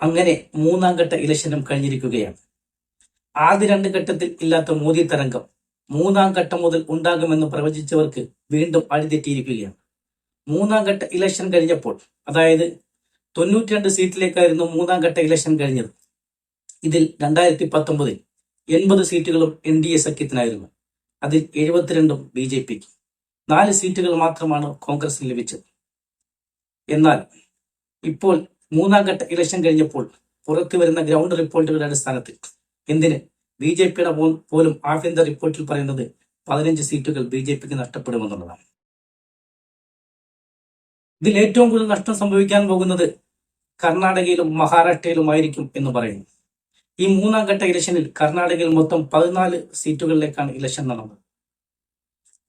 അങ്ങനെ മൂന്നാം ഘട്ട ഇലക്ഷനും കഴിഞ്ഞിരിക്കുകയാണ്. ആദ്യ രണ്ട് ഘട്ടത്തിൽ ഇല്ലാത്ത മോദി തരംഗം മൂന്നാം ഘട്ടം മുതൽ ഉണ്ടാകുമെന്ന് പ്രവചിച്ചവർക്ക് വീണ്ടും അഴിതെറ്റിയിരിക്കുകയാണ്. മൂന്നാം ഘട്ട ഇലക്ഷൻ കഴിഞ്ഞപ്പോൾ അതായത് തൊണ്ണൂറ്റി രണ്ട് സീറ്റിലേക്കായിരുന്നു മൂന്നാം ഘട്ട ഇലക്ഷൻ കഴിഞ്ഞത്. ഇതിൽ രണ്ടായിരത്തി പത്തൊമ്പതിൽ എൺപത് സീറ്റുകളും എൻ ഡി എ സഖ്യത്തിനായിരുന്നു. അതിൽ എഴുപത്തിരണ്ടും ബി ജെ പിക്ക്. നാല് സീറ്റുകൾ മാത്രമാണ് കോൺഗ്രസിന് ലഭിച്ചത്. എന്നാൽ ഇപ്പോൾ മൂന്നാം ഘട്ട ഇലക്ഷൻ കഴിഞ്ഞപ്പോൾ പുറത്തു വരുന്ന ഗ്രൗണ്ട് റിപ്പോർട്ടുകളുടെ അടിസ്ഥാനത്തിൽ എന്തിന്? ബി ജെ പിയുടെ പോലും ആഭ്യന്തര റിപ്പോർട്ടിൽ പറയുന്നത് പതിനഞ്ച് സീറ്റുകൾ ബി ജെ പിക്ക് നഷ്ടപ്പെടുമെന്നുള്ളതാണ്. ഇതിൽ ഏറ്റവും കൂടുതൽ നഷ്ടം സംഭവിക്കാൻ പോകുന്നത് കർണാടകയിലും മഹാരാഷ്ട്രയിലുമായിരിക്കും എന്ന് പറയുന്നു. ഈ മൂന്നാം ഘട്ട ഇലക്ഷനിൽ കർണാടകയിൽ മൊത്തം പതിനാല് സീറ്റുകളിലേക്കാണ് ഇലക്ഷൻ നടന്നത്.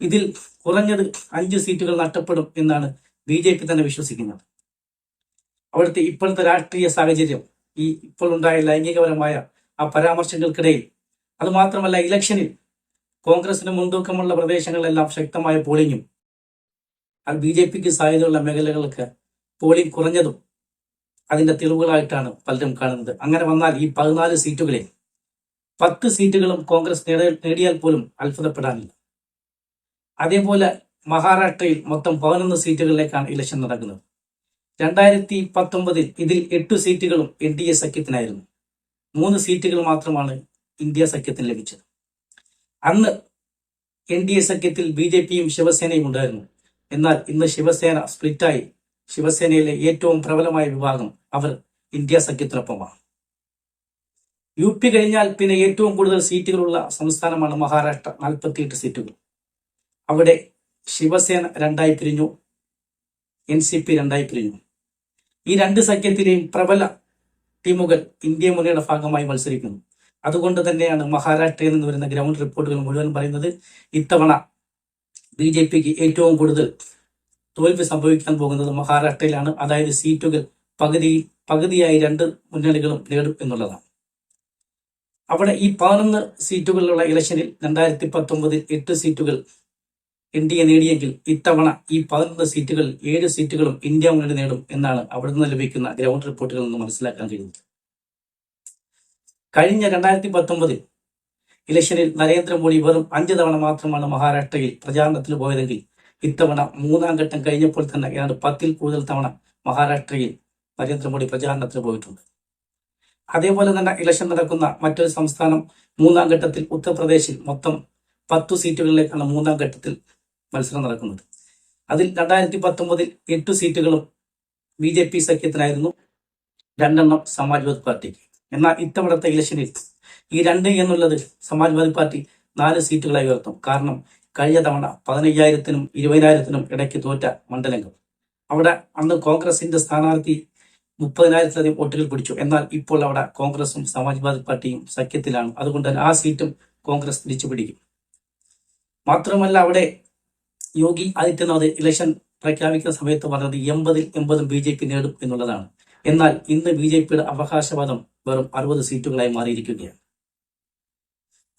ഇതിൽ കുറഞ്ഞത് അഞ്ച് സീറ്റുകൾ നഷ്ടപ്പെടും എന്നാണ് ബി ജെ പി തന്നെ വിശ്വസിക്കുന്നത്. അവിടുത്തെ ഇപ്പോഴത്തെ രാഷ്ട്രീയ സാഹചര്യം ഈ ഇപ്പോൾ ഉണ്ടായ ലൈംഗികപരമായ ആ പരാമർശങ്ങൾക്കിടയിൽ. അതുമാത്രമല്ല ഇലക്ഷനിൽ കോൺഗ്രസിന് മുൻതൂക്കമുള്ള പ്രദേശങ്ങളിലെല്ലാം ശക്തമായ പോളിംഗും അത് ബി ജെ പിക്ക് സാധ്യതയുള്ള മേഖലകൾക്ക് പോളിംഗ് കുറഞ്ഞതും അതിന്റെ തെളിവുകളായിട്ടാണ് പലരും കാണുന്നത്. അങ്ങനെ വന്നാൽ ഈ പതിനാല് സീറ്റുകളിൽ പത്ത് സീറ്റുകളും കോൺഗ്രസ് നേടിയ- നേടിയാൽ പോലും അത്ഭുതപ്പെടാനില്ല. അതേപോലെ മഹാരാഷ്ട്രയിൽ മൊത്തം പതിനൊന്ന് സീറ്റുകളിലേക്കാണ് ഇലക്ഷൻ നടക്കുന്നത്. രണ്ടായിരത്തി പത്തൊമ്പതിൽ ഇതിൽ എട്ട് സീറ്റുകളും എൻ ഡി എ സഖ്യത്തിനായിരുന്നു. മൂന്ന് സീറ്റുകൾ മാത്രമാണ് ഇന്ത്യ സഖ്യത്തിന് ലഭിച്ചത്. അന്ന് എൻ ഡി എ സഖ്യത്തിൽ ബി ജെ പിയും ശിവസേനയും ഉണ്ടായിരുന്നു. എന്നാൽ ഇന്ന് ശിവസേന സ്പ്ലിറ്റായി ശിവസേനയിലെ ഏറ്റവും പ്രബലമായ വിഭാഗം അവർ ഇന്ത്യ സഖ്യത്തിനൊപ്പമാണ്. യു പി കഴിഞ്ഞാൽ പിന്നെ ഏറ്റവും കൂടുതൽ സീറ്റുകളുള്ള സംസ്ഥാനമാണ് മഹാരാഷ്ട്ര നാൽപ്പത്തിയെട്ട് സീറ്റുകൾ. അവിടെ ശിവസേന രണ്ടായി പിരിഞ്ഞു എൻ സി പി രണ്ടായി പിരിഞ്ഞു. ഈ രണ്ട് സഖ്യത്തിലെയും പ്രബല ടീമുകൾ ഇന്ത്യ മുന്നണിയുടെ ഭാഗമായി മത്സരിക്കുന്നു. അതുകൊണ്ട് തന്നെയാണ് മഹാരാഷ്ട്രയിൽ നിന്ന് വരുന്ന ഗ്രൗണ്ട് റിപ്പോർട്ടുകൾ മുഴുവൻ പറയുന്നത് ഇത്തവണ ബി ജെ പിക്ക് ഏറ്റവും കൂടുതൽ തോൽവി സംഭവിക്കാൻ പോകുന്നത് മഹാരാഷ്ട്രയിലാണ്. അതായത് സീറ്റുകൾ പകുതി പകുതിയായി രണ്ട് മുന്നണികളും നേടും എന്നുള്ളതാണ്. അവിടെ ഈ പതിനൊന്ന് സീറ്റുകളിലുള്ള ഇലക്ഷനിൽ രണ്ടായിരത്തി പത്തൊമ്പതിൽ എട്ട് സീറ്റുകൾ എ നേടിയെങ്കിൽ ഇത്തവണ ഈ പതിനൊന്ന് സീറ്റുകൾ ഏഴ് സീറ്റുകളും ഇന്ത്യ മുന്നണി നേടും എന്നാണ് അവിടെ നിന്ന് ലഭിക്കുന്ന ഗ്രൗണ്ട് റിപ്പോർട്ടുകളിൽ നിന്ന് മനസ്സിലാക്കാൻ കഴിയുന്നത് കഴിഞ്ഞ രണ്ടായിരത്തി പത്തൊമ്പതിൽ ഇലക്ഷനിൽ നരേന്ദ്രമോദി വെറും അഞ്ച് തവണ മാത്രമാണ് മഹാരാഷ്ട്രയിൽ പ്രചാരണത്തിന് പോയതെങ്കിൽ ഇത്തവണ മൂന്നാം ഘട്ടം കഴിഞ്ഞപ്പോൾ തന്നെ ഏതാണ്ട് പത്തിൽ കൂടുതൽ തവണ മഹാരാഷ്ട്രയിൽ നരേന്ദ്രമോദി പ്രചാരണത്തിന് പോയിട്ടുണ്ട്. അതേപോലെ തന്നെ ഇലക്ഷൻ നടക്കുന്ന മറ്റൊരു സംസ്ഥാനം മൂന്നാം ഘട്ടത്തിൽ ഉത്തർപ്രദേശിൽ മൊത്തം പത്തു സീറ്റുകളിലേക്കാണ് മൂന്നാം ഘട്ടത്തിൽ മത്സരം നടക്കുന്നത്. അതിൽ രണ്ടായിരത്തി പത്തൊമ്പതിൽ എട്ട് സീറ്റുകളും ബി ജെ പി സഖ്യത്തിനായിരുന്നു രണ്ടെണ്ണം സമാജ്വാദി പാർട്ടിക്ക് എന്നാൽ ഇത്തവണത്തെ ഇലക്ഷനിൽ ഈ രണ്ട് എന്നുള്ളത് സമാജ്വാദി പാർട്ടി നാല് സീറ്റുകളായി ഉയർത്തും. കാരണം കഴിഞ്ഞ തവണ പതിനയ്യായിരത്തിനും ഇരുപതിനായിരത്തിനും ഇടയ്ക്ക് തോറ്റ മണ്ഡലങ്ങൾ. അവിടെ അന്ന് കോൺഗ്രസിന്റെ സ്ഥാനാർത്ഥി മുപ്പതിനായിരത്തിലധികം വോട്ടുകൾ പിടിച്ചു. എന്നാൽ ഇപ്പോൾ അവിടെ കോൺഗ്രസും സമാജ്വാദി പാർട്ടിയും സഖ്യത്തിലാണ്. അതുകൊണ്ട് തന്നെ ആ സീറ്റും കോൺഗ്രസ് തിരിച്ചു പിടിക്കും മാത്രമല്ല അവിടെ യോഗി ആദിത്യനാഥ് ഇലക്ഷൻ പ്രഖ്യാപിക്കുന്ന സമയത്ത് പറഞ്ഞത് എൺപതിൽ എൺപതും ബി ജെ പി നേടും എന്നുള്ളതാണ്. എന്നാൽ ഇന്ന് ബി ജെ പിയുടെ അവകാശവാദം വെറും അറുപത് സീറ്റുകളായി മാറിയിരിക്കുകയാണ്.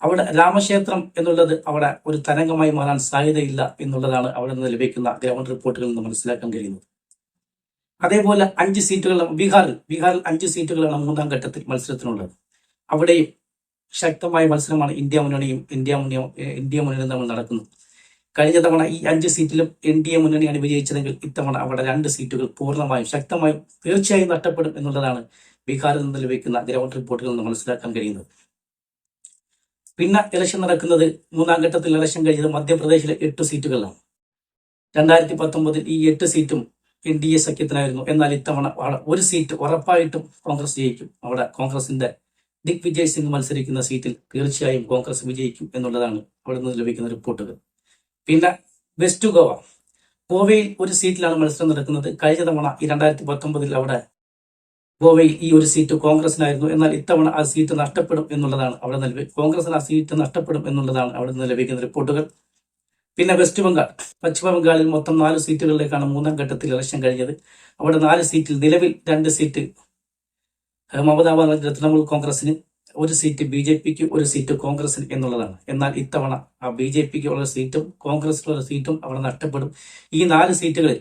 അവിടെ രാമക്ഷേത്രം എന്നുള്ളത് അവിടെ ഒരു തരംഗമായി മാറാൻ സാധ്യതയില്ല എന്നുള്ളതാണ് അവിടെ നിന്ന് ലഭിക്കുന്ന ഗ്രൗണ്ട് റിപ്പോർട്ടുകളിൽ നിന്ന് മനസ്സിലാക്കാൻ കഴിയുന്നത്. അതേപോലെ അഞ്ച് സീറ്റുകൾ ബീഹാറിൽ ബീഹാറിൽ അഞ്ച് സീറ്റുകളാണ് മൂന്നാം ഘട്ടത്തിൽ മത്സരത്തിനുള്ളത്. അവിടെയും ശക്തമായ മത്സരമാണ് ഇന്ത്യ മുന്നണിയും ഇന്ത്യ മുന്നണിയും ഇന്ത്യ മുന്നണിയും തമ്മിൽ നടക്കുന്നത്. കഴിഞ്ഞ തവണ ഈ അഞ്ച് സീറ്റിലും എൻ ഡി എ മുന്നണിയാണ് വിജയിച്ചതെങ്കിൽ ഇത്തവണ അവിടെ രണ്ട് സീറ്റുകൾ പൂർണമായും ശക്തമായും തീർച്ചയായും നഷ്ടപ്പെടും എന്നുള്ളതാണ് ബീഹാറിൽ നിന്ന് ലഭിക്കുന്ന ഗ്രൗണ്ട് റിപ്പോർട്ടുകൾ നിന്ന് മനസ്സിലാക്കാൻ കഴിയുന്നത്. പിന്നെ ഇലക്ഷൻ നടക്കുന്നത് മൂന്നാം ഘട്ടത്തിൽ ഇലക്ഷൻ കഴിഞ്ഞത് മധ്യപ്രദേശിലെ എട്ട് സീറ്റുകളിലാണ്. രണ്ടായിരത്തി പത്തൊമ്പതിൽ ഈ എട്ട് സീറ്റും എൻ ഡി എ സഖ്യത്തിനായിരുന്നു. എന്നാൽ ഇത്തവണ ഒരു സീറ്റ് ഉറപ്പായിട്ടും കോൺഗ്രസ് ജയിക്കും. അവിടെ കോൺഗ്രസിന്റെ ദിഗ് വിജയ് സിംഗ് മത്സരിക്കുന്ന സീറ്റിൽ തീർച്ചയായും കോൺഗ്രസ് വിജയിക്കും എന്നുള്ളതാണ് അവിടെ നിന്ന് ലഭിക്കുന്ന റിപ്പോർട്ടുകൾ. പിന്നെ വെസ്റ്റ് ഗോവ ഗോവയിൽ ഒരു സീറ്റിലാണ് മത്സരം നടക്കുന്നത്. കഴിഞ്ഞ തവണ ഈ രണ്ടായിരത്തി പത്തൊമ്പതിൽ അവിടെ ഗോവയിൽ ഈ ഒരു സീറ്റ് കോൺഗ്രസിനായിരുന്നു. എന്നാൽ ഇത്തവണ ആ സീറ്റ് നഷ്ടപ്പെടും എന്നുള്ളതാണ് അവിടെ നിലവിൽ കോൺഗ്രസിന് ആ സീറ്റ് നഷ്ടപ്പെടും എന്നുള്ളതാണ് അവിടെ ലഭിക്കുന്ന റിപ്പോർട്ടുകൾ. പിന്നെ വെസ്റ്റ് ബംഗാൾ പശ്ചിമ ബംഗാളിൽ മൊത്തം നാല് സീറ്റുകളിലേക്കാണ് മൂന്നാം ഘട്ടത്തിൽ ഇലക്ഷൻ കഴിഞ്ഞത്. അവിടെ നാല് സീറ്റിൽ നിലവിൽ രണ്ട് സീറ്റ് മമതാ ബാനർജി തൃണമൂൽ കോൺഗ്രസിന് ഒരു സീറ്റ് ബി ജെ പിക്ക് ഒരു സീറ്റ് കോൺഗ്രസിന് എന്നുള്ളതാണ്. എന്നാൽ ഇത്തവണ ആ ബി ജെ പിക്ക് ഉള്ള സീറ്റും കോൺഗ്രസിനുള്ള സീറ്റും അവിടെ നഷ്ടപ്പെടും. ഈ നാല് സീറ്റുകളിൽ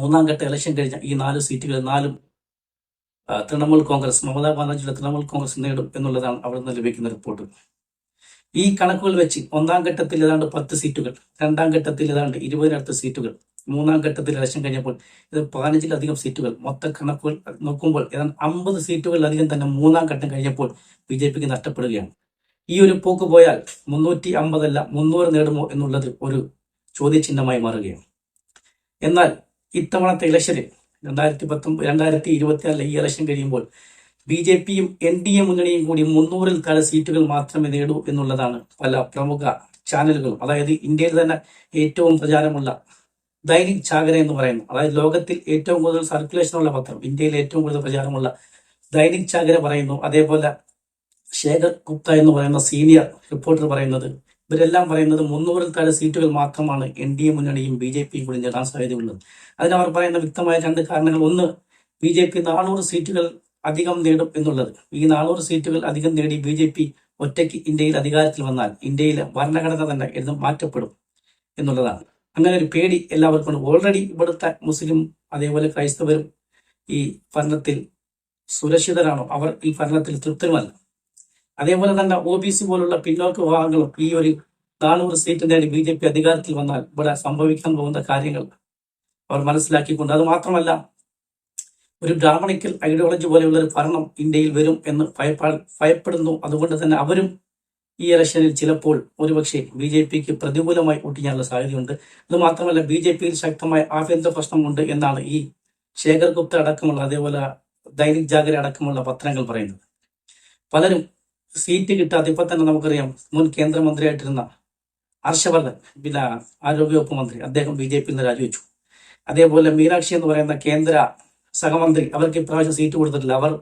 മൂന്നാം ഘട്ട ഇലക്ഷൻ കഴിഞ്ഞ ഈ നാല് സീറ്റുകളിൽ നാലും തൃണമൂൽ കോൺഗ്രസ് മമതാ ബാനർജിയുടെ തൃണമൂൽ കോൺഗ്രസ് നേടും എന്നുള്ളതാണ് അവിടെ നിന്ന് ലഭിക്കുന്ന റിപ്പോർട്ട്. ഈ കണക്കുകൾ വെച്ച് ഒന്നാം ഘട്ടത്തിൽ ഏതാണ്ട് പത്ത് സീറ്റുകൾ രണ്ടാം ഘട്ടത്തിൽ ഏതാണ്ട് ഇരുപതിനടുത്ത് സീറ്റുകൾ മൂന്നാം ഘട്ടത്തിൽ ഇലക്ഷൻ കഴിഞ്ഞപ്പോൾ ഇത് പതിനഞ്ചിലധികം സീറ്റുകൾ മൊത്ത കണക്കുകൾ നോക്കുമ്പോൾ ഏതാണ്ട് അമ്പത് സീറ്റുകളിലധികം തന്നെ മൂന്നാം ഘട്ടം കഴിഞ്ഞപ്പോൾ ബി ജെ പിക്ക് നഷ്ടപ്പെടുകയാണ്. ഈ ഒരു പോക്ക് പോയാൽ മുന്നൂറ്റി അമ്പതല്ല മുന്നൂറ് നേടുമോ എന്നുള്ളത് ഒരു ചോദ്യചിഹ്നമായി മാറുകയാണ്. എന്നാൽ ഇത്തവണത്തെ ഇലക്ഷനിൽ രണ്ടായിരത്തി പത്തൊമ്പത് രണ്ടായിരത്തി ഇരുപത്തിനാലിലെ ഈ ഇലക്ഷൻ കഴിയുമ്പോൾ ബി ജെ പിയും എൻ ഡി എ മുന്നണിയും കൂടി മുന്നൂറിൽ താഴെ സീറ്റുകൾ മാത്രമേ നേടൂ എന്നുള്ളതാണ് പല പ്രമുഖ ചാനലുകളും അതായത് ഇന്ത്യയിൽ തന്നെ ഏറ്റവും പ്രചാരമുള്ള ദൈനിക് ജാഗര എന്ന് പറയുന്നു. അതായത് ലോകത്തിൽ ഏറ്റവും കൂടുതൽ സർക്കുലേഷനുള്ള പത്രം ഇന്ത്യയിൽ ഏറ്റവും കൂടുതൽ പ്രചാരമുള്ള ദൈനിക് ജാഗര പറയുന്നു. അതേപോലെ ശേഖർ ഗുപ്ത എന്ന് പറയുന്ന സീനിയർ റിപ്പോർട്ടർ പറയുന്നത്. ഇവരെല്ലാം പറയുന്നത് മുന്നൂറിൽ താഴെ സീറ്റുകൾ മാത്രമാണ് എൻ ഡി എ മുന്നണിയും ബി ജെ പിയും കൂടി നേടാൻ സാധ്യതയുള്ളത്. അതിനവർ പറയുന്ന വ്യക്തമായ രണ്ട് കാരണങ്ങൾ. ഒന്ന് ബി ജെ പി നാനൂറ് സീറ്റുകൾ അധികം നേടും എന്നുള്ളത്. ഈ നാനൂറ് സീറ്റുകൾ അധികം നേടി ബി ജെ പി ഒറ്റയ്ക്ക് ഇന്ത്യയിൽ അധികാരത്തിൽ വന്നാൽ ഇന്ത്യയിലെ ഭരണഘടന തന്നെ എഴുതും മാറ്റപ്പെടും എന്നുള്ളതാണ്. അങ്ങനെ ഒരു പേടി എല്ലാവർക്കും ഓൾറെഡി ഇവിടുത്തെ മുസ്ലിം അതേപോലെ ക്രൈസ്തവരും ഈ ഭരണത്തിൽ സുരക്ഷിതരാണോ? അവർ ഈ ഭരണത്തിൽ തൃപ്തരുമല്ല. അതേപോലെ തന്നെ ഒ ബി സി പോലുള്ള പിന്നോക്ക വിഭാഗങ്ങളും ഈ ഒരു നാനൂറ് സീറ്റിന്റെ ബി ജെ പി അധികാരത്തിൽ വന്നാൽ ഇവിടെ സംഭവിക്കാൻ പോകുന്ന കാര്യങ്ങൾ അവർ മനസ്സിലാക്കിക്കൊണ്ട് അത് മാത്രമല്ല ഒരു ബ്രാഹ്മണിക്കൽ ഐഡിയോളജി പോലെയുള്ള ഒരു ഭരണം ഇന്ത്യയിൽ വരും എന്ന് ഭയപ്പാ ഭയപ്പെടുന്നു. അതുകൊണ്ട് തന്നെ അവരും ഈ ഇലക്ഷനിൽ ചിലപ്പോൾ ഒരുപക്ഷെ ബി ജെ പിക്ക് പ്രതികൂലമായി വോട്ട് ചെയ്യാനുള്ള സാധ്യതയുണ്ട്. അത് മാത്രമല്ല ബി ജെ പിയിൽ ശക്തമായ ആഭ്യന്തര പ്രശ്നമുണ്ട് എന്നാണ് ഈ ശേഖർ ഗുപ്ത അടക്കമുള്ള അതേപോലെ ദൈനിക് ജാഗര അടക്കമുള്ള പത്രങ്ങൾ പറയുന്നത്. പലരും സീറ്റ് കിട്ടാതെ ഇപ്പൊ തന്നെ നമുക്കറിയാം മുൻ കേന്ദ്രമന്ത്രിയായിട്ടിരുന്ന ഹർഷവർദ്ധൻ പിന്നെ ആരോഗ്യവകുപ്പ് മന്ത്രി അദ്ദേഹം ബി ജെ പിയിൽ നിന്ന് രാജിവെച്ചു. അതേപോലെ മീനാക്ഷി എന്ന് പറയുന്ന കേന്ദ്ര സഹമന്ത്രി അവർക്ക് ഇപ്രാവശ്യം സീറ്റ് കൊടുത്തിട്ടില്ല. അവർ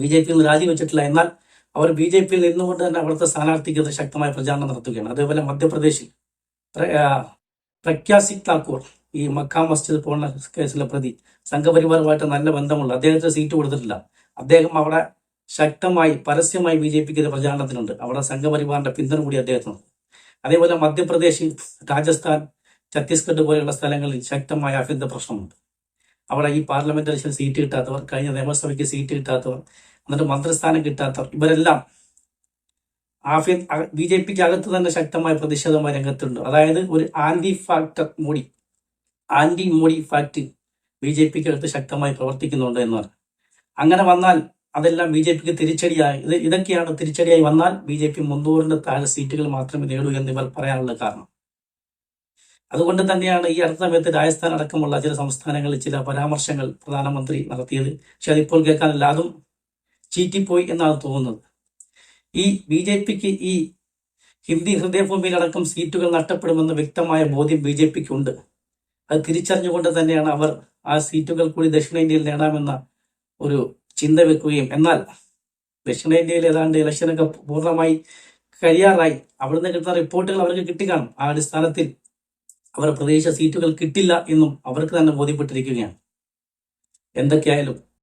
ബി ജെ പിയിൽ നിന്ന് രാജിവെച്ചിട്ടില്ല. എന്നാൽ അവർ ബി ജെ പിയിൽ നിന്നുകൊണ്ട് തന്നെ അവിടുത്തെ സ്ഥാനാർത്ഥിക്ക് ശക്തമായ പ്രചാരണം നടത്തുകയാണ്. അതേപോലെ മധ്യപ്രദേശിൽ പ്രഖ്യാ സിംഗ് താക്കൂർ ഈ മക്ക മസ്ജിദ് പോലുള്ള കേസിലെ പ്രതി സംഘപരിവാറുമായിട്ട് നല്ല ബന്ധമുള്ള അദ്ദേഹത്തിന് സീറ്റ് കൊടുത്തിട്ടില്ല. അദ്ദേഹം അവിടെ ശക്തമായി പരസ്യമായി ബി ജെ പിക്ക് പ്രചാരണത്തിനുണ്ട്. അവിടെ സംഘപരിവാറിന്റെ പിന്തുണ കൂടി അദ്ദേഹത്തിനുണ്ട്. അതേപോലെ മധ്യപ്രദേശിൽ രാജസ്ഥാൻ ഛത്തീസ്ഗഡ് പോലെയുള്ള സ്ഥലങ്ങളിൽ ശക്തമായ അഭ്യന്തര പ്രശ്നമുണ്ട്. അവിടെ ഈ പാർലമെന്റ് സീറ്റ് കിട്ടാത്തവർ കഴിഞ്ഞ നിയമസഭയ്ക്ക് സീറ്റ് കിട്ടാത്തവർ എന്നിട്ട് മന്ത്രിസ്ഥാനം കിട്ടാത്തവർ. ഇവരെല്ലാം ആഫിയത്ത് ബി ജെ പിക്ക് അകത്ത് തന്നെ ശക്തമായ പ്രതിഷേധമായ രംഗത്തുണ്ട്. അതായത് ഒരു anti factor Modi anti Modi fact B J പിക്ക് അകത്ത് ശക്തമായി പ്രവർത്തിക്കുന്നുണ്ട് എന്ന് പറഞ്ഞു അങ്ങനെ വന്നാൽ അതെല്ലാം ബി ജെ പിക്ക് തിരിച്ചടിയായി ഇത് ഇതൊക്കെയാണ് തിരിച്ചടിയായി വന്നാൽ ബി ജെ പി മുന്നൂറിന്റെ താഴെ സീറ്റുകൾ മാത്രമേ നേടൂ എന്ന് ഇവർ പറയാനുള്ള കാരണം. അതുകൊണ്ട് തന്നെയാണ് ഈ അടുത്ത സമയത്ത് രാജസ്ഥാൻ അടക്കമുള്ള ചില സംസ്ഥാനങ്ങളിൽ ചില പരാമർശങ്ങൾ പ്രധാനമന്ത്രി നടത്തിയത്. പക്ഷെ അതിപ്പോൾ കേൾക്കാനില്ല. അതും ചീറ്റിപ്പോയി എന്നാണ് തോന്നുന്നത്. ഈ ബി ജെ പിക്ക് ഈ ഹിന്ദി ഹൃദയഭൂമിയിലടക്കം സീറ്റുകൾ നഷ്ടപ്പെടുമെന്ന് വ്യക്തമായ ബോധ്യം ബി ജെ പിക്ക് ഉണ്ട് അത് തിരിച്ചറിഞ്ഞുകൊണ്ട് തന്നെയാണ് അവർ ആ സീറ്റുകൾ കൂടി ദക്ഷിണേന്ത്യയിൽ നേടാമെന്ന ഒരു ചിന്ത വെക്കുകയും. എന്നാൽ ദക്ഷിണേന്ത്യയിൽ ഏതാണ്ട് ഇലക്ഷനൊക്കെ പൂർണമായി കഴിയാറായി അവിടുന്ന് കിട്ടുന്ന റിപ്പോർട്ടുകൾ അവർക്ക് കിട്ടിക്കാണും. ആ അടിസ്ഥാനത്തിൽ അവർ പ്രതീക്ഷ സീറ്റുകൾ കിട്ടില്ല എന്നും അവർക്ക് തന്നെ ബോധ്യപ്പെട്ടിരിക്കുകയാണ്. എന്തൊക്കെയായാലും